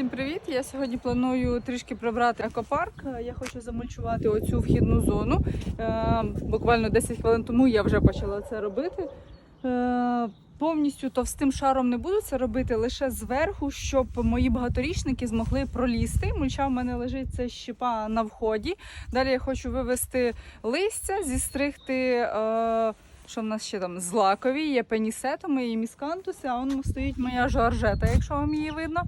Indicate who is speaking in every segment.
Speaker 1: Всім привіт! Я сьогодні планую трішки прибрати екопарк. Я хочу замульчувати оцю вхідну зону. Е, Буквально 10 хвилин тому я вже почала це робити. Е, Повністю товстим шаром не буду це робити лише зверху, щоб мої багаторічники змогли пролізти. Мульча в мене лежить це щепа на вході. Далі я хочу вивести листя, зістригти. Е, що в нас ще там злакові, є пенісетами і міскантуси, а вон стоїть моя жоржета, якщо вам її видно.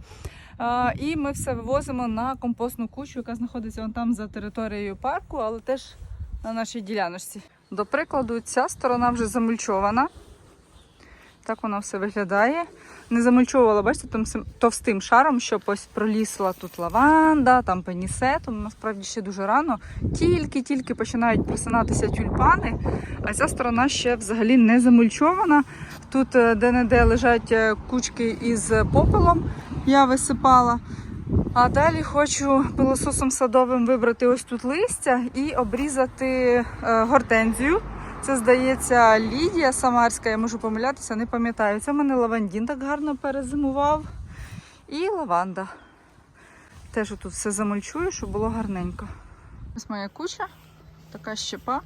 Speaker 1: І ми все вивозимо на компостну кучу, яка знаходиться вон там за територією парку, але теж на нашій діляночці. До прикладу, ця сторона вже замульчована. Так воно все виглядає. Не замульчовувала, бачите, там товстим шаром, щоб ось пролізла тут лаванда, там пенісетом. Насправді ще дуже рано. Тільки-тільки починають просинатися тюльпани, а ця сторона ще взагалі не замульчована. Тут е, де-не-де лежать е, кучки із попелом, я висипала. А далі хочу пилососом садовим вибрати ось тут листя і обрізати е, гортензію. Це, здається, Лідія Самарська, я можу помилятися, не пам'ятаю. Це в мене лавандін так гарно перезимував. І лаванда. Теж тут все замульчую, щоб було гарненько. Ось моя куча, така щепа.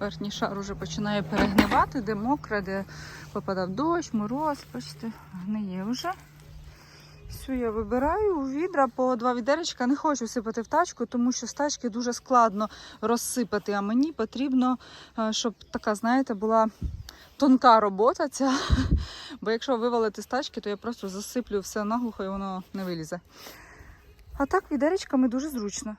Speaker 1: Верхній шар уже починає перегнивати, де мокре, де попадав дощ, мороз, бачите, гниє вже. Всю я вибираю у відра по два відеречка. Не хочу сипати в тачку, тому що з тачки дуже складно розсипати. А мені потрібно, е, щоб така, знаєте, була тонка робота ця. Бо якщо вивалити з тачки, то я просто засиплю все наглухо і воно не вилізе. А так відеречками дуже зручно.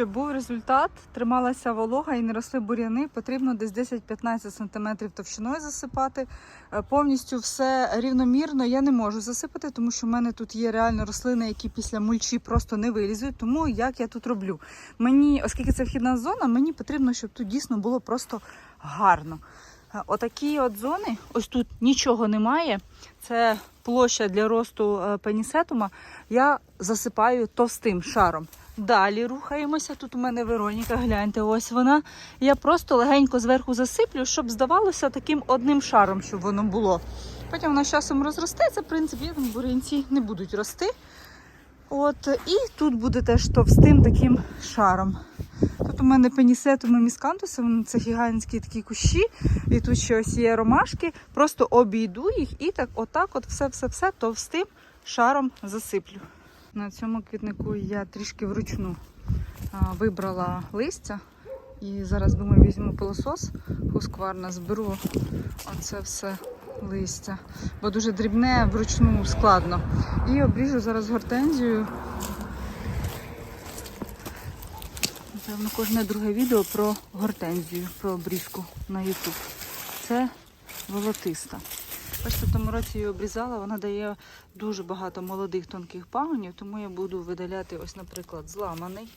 Speaker 1: Щоб був результат, трималася волога і не росли бур'яни, потрібно десь 10-15 см товщиною засипати. Е, Повністю все рівномірно я не можу засипати, тому що в мене тут є реально рослини, які після мульчі просто не вилізуть. Тому як я тут роблю? Мені, оскільки це вхідна зона, мені потрібно, щоб тут дійсно було просто гарно. Е, Отакі от зони, ось тут нічого немає. Це площа для росту е, пенісетума. Я засипаю товстим шаром. Далі рухаємося. Тут у мене Вероніка, гляньте, ось вона. Я просто легенько зверху засиплю, щоб здавалося таким одним шаром, щоб воно було. Потім воно з часом розростеться, в принципі, бурянці не будуть рости. От, і тут буде теж товстим таким шаром. Тут у мене пенісетум і міскантусом, це гігантські такі кущі, і тут ще ось є ромашки. Просто обійду їх і так, отак, от все-все-все товстим шаром засиплю. На цьому квітнику я трішки вручну вибрала листя. І зараз думаю, візьму пилосос хускварна, зберу оце все листя. Бо дуже дрібне, вручну складно. І обріжу зараз гортензію. Напевно, кожне друге відео про гортензію, про обрізку на YouTube. Це волотиста. Бачите, в тому році її обрізала, вона дає дуже багато молодих тонких пагонів, тому я буду видаляти, ось, наприклад, зламаний.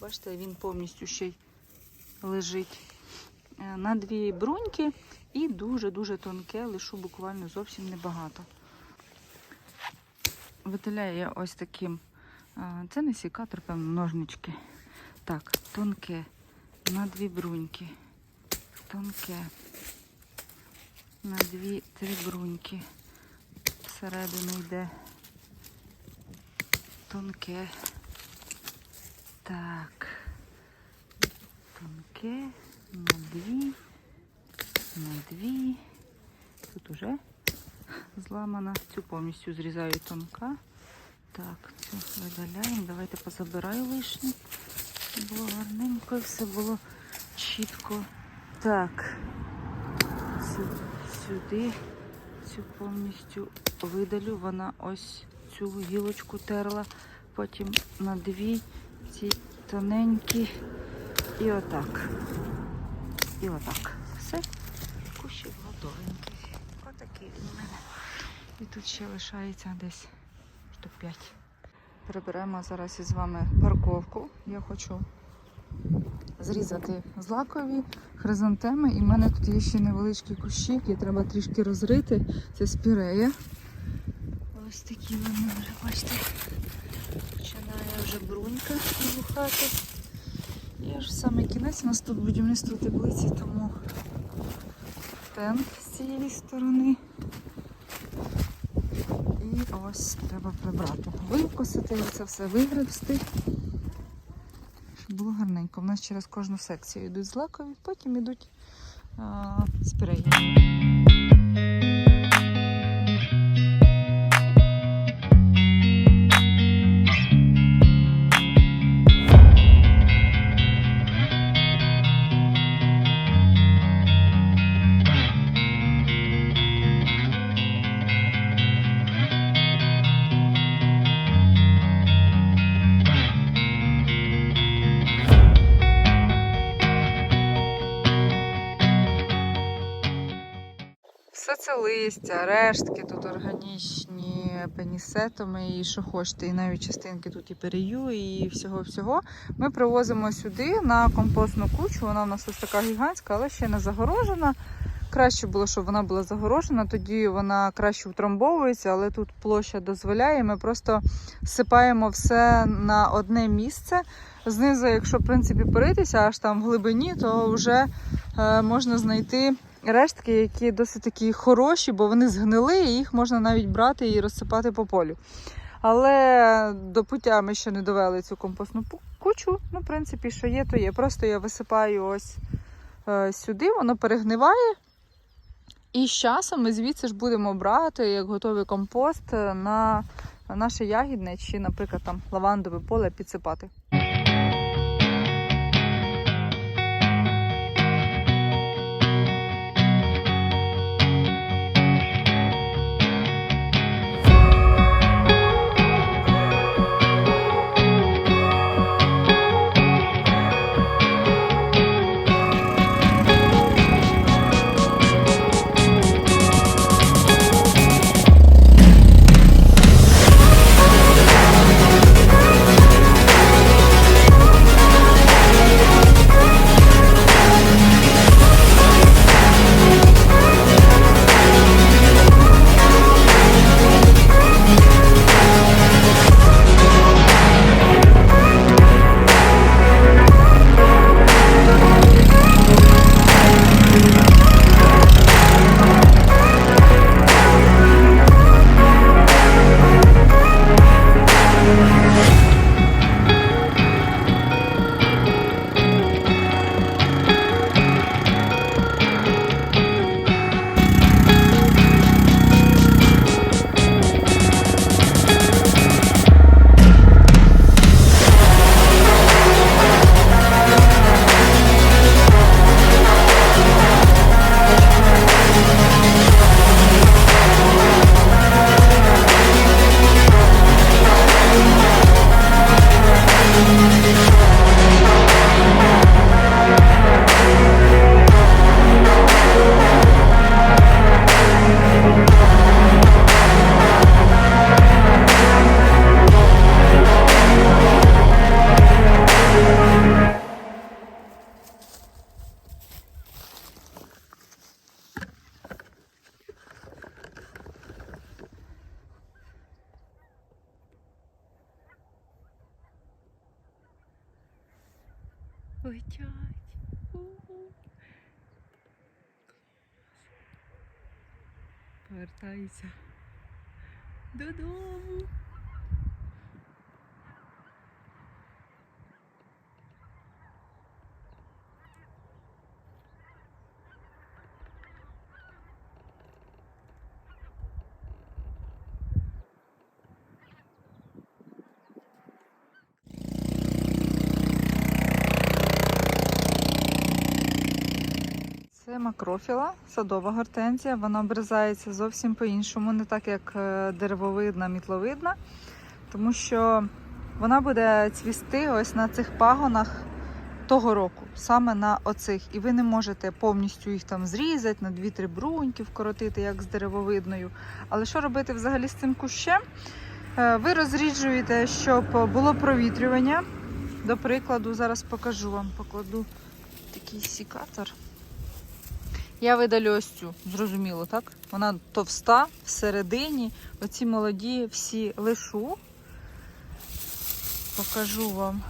Speaker 1: Бачите, він повністю ще й лежить. Е, На дві бруньки і дуже-дуже тонке, лишу буквально зовсім небагато. Видаляю я ось таким. Це не сікатор, певно, ножнички. Так, тонке. На дві бруньки. Тонке на дві-три бруньки. Всередину йде тонке. Так. Тонке. На дві. На дві. Тут уже зламана. Цю повністю зрізаю тонка. Так, цю видаляємо. Давайте позабираю лишнє. Було гарненько все було чітко. Так. Цю сюди цю повністю видалю. Вона ось цю гілочку терла, потім на дві ці тоненькі і отак. І отак. Все, кущик готовенький. Отакий він у мене. І тут ще лишається десь штук 5. Переберемо зараз із вами парковку. Я хочу зрізати злакові хризантеми. І в мене тут є ще невеличкі кущі, які треба трішки розрити. Це спірея. Ось такі вони вже, бачите, починає вже брунька в хату. І аж саме кінець у нас тут будівництво теплиці, тому тент з цієї сторони. І ось треба прибрати. Викосити це все вигребсти. Було гарненько. У нас через кожну секцію йдуть злакові, потім йдуть спреї. Листя, рештки тут органічні, пенісетами і що хочете, і навіть частинки тут і перію, і всього-всього. Ми привозимо сюди на компостну кучу. Вона в нас ось така гігантська, але ще не загорожена. Краще було, щоб вона була загорожена, тоді вона краще утрамбовується, але тут площа дозволяє. Ми просто сипаємо все на одне місце. Знизу, якщо в принципі поритися, аж там в глибині, то вже е, можна знайти рештки, які досить такі хороші, бо вони згнили, і їх можна навіть брати і розсипати по полю. Але до пуття ми ще не довели цю компостну кучу. Ну, в принципі, що є, то є. Просто я висипаю ось е, сюди, воно перегниває. І з часом ми звідси ж будемо брати як готовий компост на наше ягідне чи, наприклад, там лавандове поле підсипати. Повертаюся додому. Макрофіла, садова гортензія. Вона обрізається зовсім по-іншому, не так як е, деревовидна, мітловидна, тому що вона буде цвісти ось на цих пагонах того року, саме на оцих. І ви не можете повністю їх там зрізати, на 2-3 бруньки вкоротити, як з деревовидною. Але що робити взагалі з цим кущем? Е, Ви розріджуєте, щоб було провітрювання. До прикладу, зараз покажу вам, покладу такий сікатор. Я видалю ось цю, зрозуміло, так? Вона товста всередині. Оці молоді всі лишу. покажу вам.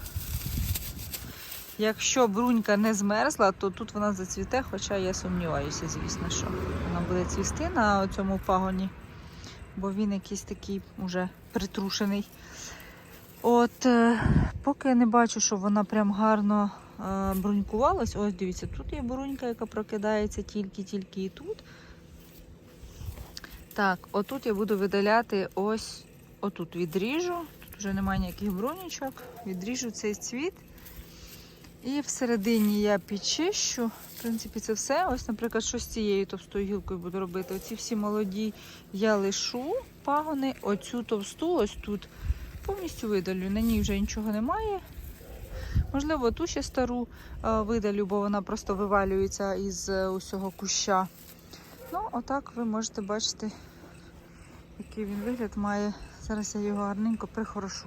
Speaker 1: Якщо брунька не змерзла, то тут вона зацвіте, хоча я сумніваюся, звісно, що вона буде цвісти на цьому пагоні, бо він якийсь такий уже притрушений. От, е, поки я не бачу, що вона прям гарно брунькувалась. Ось дивіться, тут є брунька, яка прокидається тільки-тільки і тут. Так, отут я буду видаляти ось отут відріжу. Тут вже немає ніяких брунічок. Відріжу цей цвіт. І всередині я підчищу. В принципі, це все. Ось, наприклад, що з цією товстою гілкою буду робити. Оці всі молоді я лишу пагони, оцю товсту, ось тут повністю видалю. На ній вже нічого немає. Можливо, ту ще стару е, видалю, бо вона просто вивалюється із е, усього куща. Ну, отак ви можете бачити, який він вигляд має. Зараз я його гарненько прихорошу.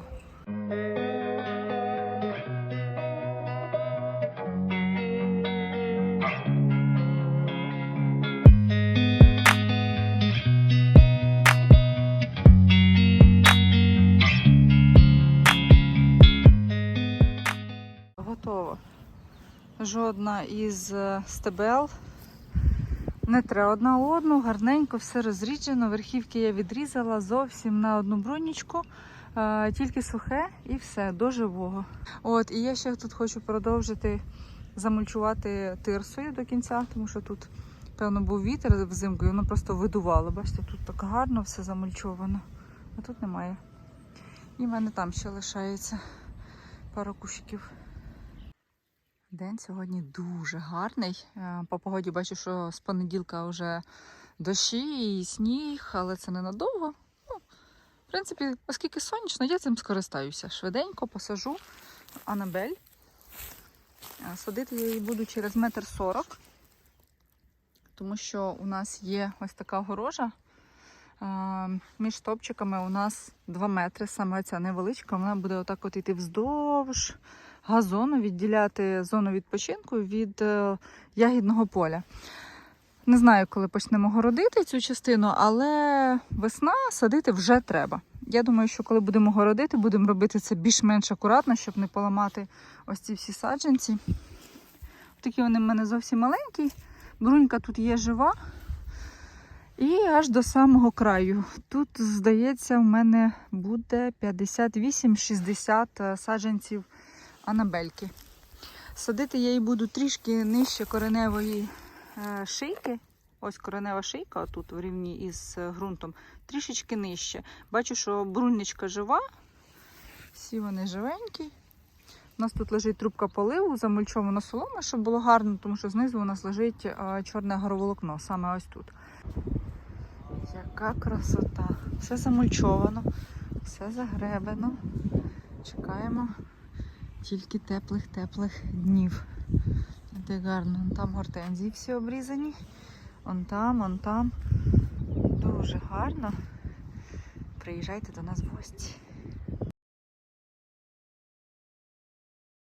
Speaker 1: Жодна із е, стебел не тре одна одну, гарненько, все розріджено. Верхівки я відрізала зовсім на одну бронічку, е, тільки сухе і все, до живого. От, і я ще тут хочу продовжити замульчувати тирсою до кінця, тому що тут, певно, був вітер взимку, і воно просто видувало. Бачите, тут так гарно все замульчовано, а тут немає. І в мене там ще лишається пару кущиків. День сьогодні дуже гарний. Е, По погоді бачу, що з понеділка вже дощі і сніг, але це ненадовго. Ну, в принципі, оскільки сонячно, я цим скористаюся. Швиденько посажу Анабель. Е, Садити я її буду через метр сорок, тому що у нас є ось така горожа. Е, Між стопчиками у нас 2 метри, саме ця невеличка, вона буде отак от іти вздовж газону, відділяти зону відпочинку від е, ягідного поля. Не знаю, коли почнемо городити цю частину, але весна садити вже треба. Я думаю, що коли будемо городити, будемо робити це більш-менш акуратно, щоб не поламати ось ці всі саджанці. Такі вони в мене зовсім маленькі. Брунька тут є жива. І аж до самого краю. Тут, здається, в мене буде 58-60 саджанців анабельки. Садити я її буду трішки нижче кореневої е, шийки. Ось коренева шийка, тут в рівні із е, ґрунтом, трішечки нижче. Бачу, що брунничка жива, всі вони живенькі. У нас тут лежить трубка поливу, замульчована солома, щоб було гарно, тому що знизу у нас лежить е, чорне гороволокно, саме ось тут. Яка красота! Все замульчовано, все загребено. Чекаємо тільки теплих-теплих днів. Де гарно. Вон Там гортензії всі обрізані. Он там, он там. Дуже гарно. Приїжджайте до нас в гості.